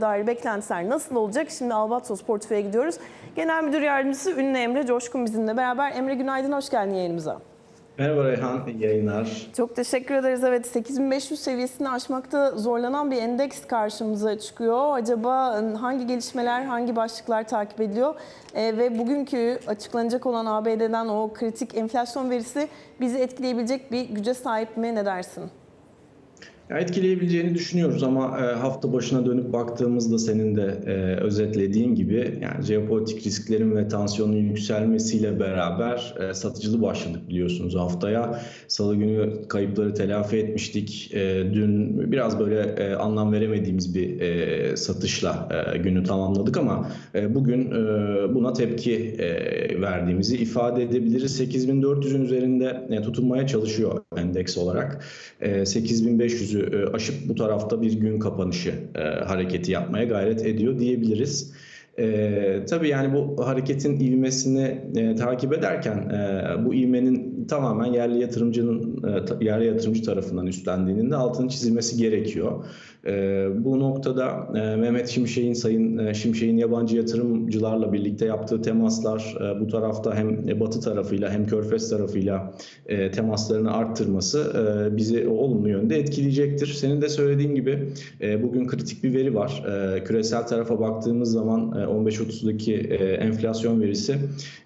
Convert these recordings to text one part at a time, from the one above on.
dair beklentiler nasıl olacak? Şimdi Albatros Portföy'e gidiyoruz. Genel Müdür Yardımcısı Ünlü Emre Coşkun bizimle beraber. Emre günaydın, hoş geldin yayınımıza. Merhaba Reyhan, iyi yayınlar. Çok teşekkür ederiz. Evet 8500 seviyesini aşmakta zorlanan bir endeks karşımıza çıkıyor. Acaba ıı, hangi gelişmeler, hangi başlıklar takip ediliyor? Ee, ve bugünkü açıklanacak olan ABD'den o kritik enflasyon verisi bizi etkileyebilecek bir güce sahip mi? Ne dersin? Etkileyebileceğini düşünüyoruz ama e, hafta başına dönüp baktığımızda senin de e, özetlediğin gibi yani jeopolitik risklerin ve tansiyonun yükselmesiyle beraber e, satıcılı başladık biliyorsunuz haftaya. Salı günü kayıpları telafi etmiştik. Dün biraz böyle anlam veremediğimiz bir satışla günü tamamladık ama bugün buna tepki verdiğimizi ifade edebiliriz. 8400'ün üzerinde tutunmaya çalışıyor endeks olarak. E, 8500'ü e, aşıp bu tarafta bir gün kapanışı e, hareketi yapmaya gayret ediyor diyebiliriz. E, tabii yani bu hareketin ivmesini e, takip ederken e, bu ivmenin tamamen yerli yatırımcının e, yerli yatırımcı tarafından üstlendiğinin de altının çizilmesi gerekiyor. E, bu noktada e, Mehmet Şimşek'in Sayın e, Şimşek'in yabancı yatırımcılarla birlikte yaptığı temaslar e, bu tarafta hem Batı tarafıyla hem Körfez tarafıyla e, temaslarını arttırması e, bizi olumlu yönde etkileyecektir. Senin de söylediğin gibi e, bugün kritik bir veri var. E, küresel tarafa baktığımız zaman e, 15.30'daki e, enflasyon verisi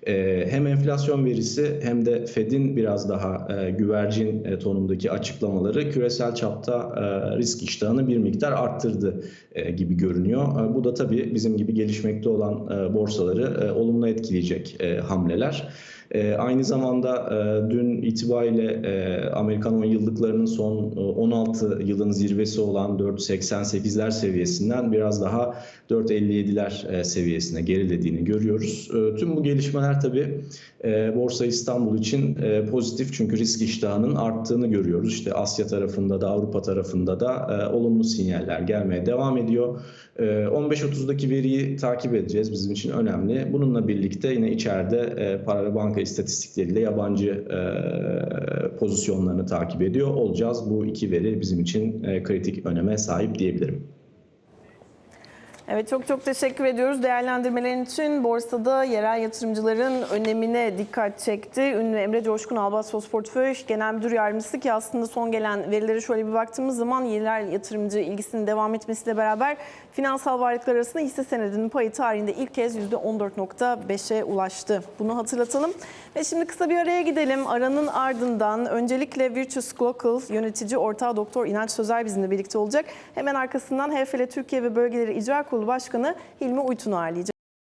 e, hem enflasyon verisi hem de Fed'in biraz daha e, güvercin tonundaki açıklamaları küresel çapta risk iştahını bir miktar arttırdı gibi görünüyor. Bu da tabii bizim gibi gelişmekte olan borsaları olumlu etkileyecek hamleler. E, aynı zamanda e, dün itibariyle e, Amerikan 10 yıllıklarının son e, 16 yılın zirvesi olan 4.88'ler seviyesinden biraz daha 4.57'ler e, seviyesine gerilediğini görüyoruz. E, tüm bu gelişmeler tabii e, Borsa İstanbul için e, pozitif çünkü risk iştahının arttığını görüyoruz. İşte Asya tarafında da Avrupa tarafında da e, olumlu sinyaller gelmeye devam ediyor. E, 15.30'daki veriyi takip edeceğiz bizim için önemli. Bununla birlikte yine içeride para ve banka istatistikleriyle yabancı pozisyonlarını takip ediyor olacağız. Bu iki veri bizim için kritik öneme sahip diyebilirim. Evet çok çok teşekkür ediyoruz değerlendirmelerin için. Borsada yerel yatırımcıların önemine dikkat çekti. Ünlü Emre Coşkun Albatros Portföy Genel Müdür Yardımcısı ki aslında son gelen verilere şöyle bir baktığımız zaman yerel yatırımcı ilgisinin devam etmesiyle beraber finansal varlıklar arasında hisse senedinin payı tarihinde ilk kez %14.5'e ulaştı. Bunu hatırlatalım. Ve şimdi kısa bir araya gidelim. Aranın ardından öncelikle Virtus Global yönetici ortağı Doktor İnanç Sözer bizimle birlikte olacak. Hemen arkasından HFL Türkiye ve Bölgeleri İcra Kurulu Başkanı Hilmi Uytun'u ağırlayacağız.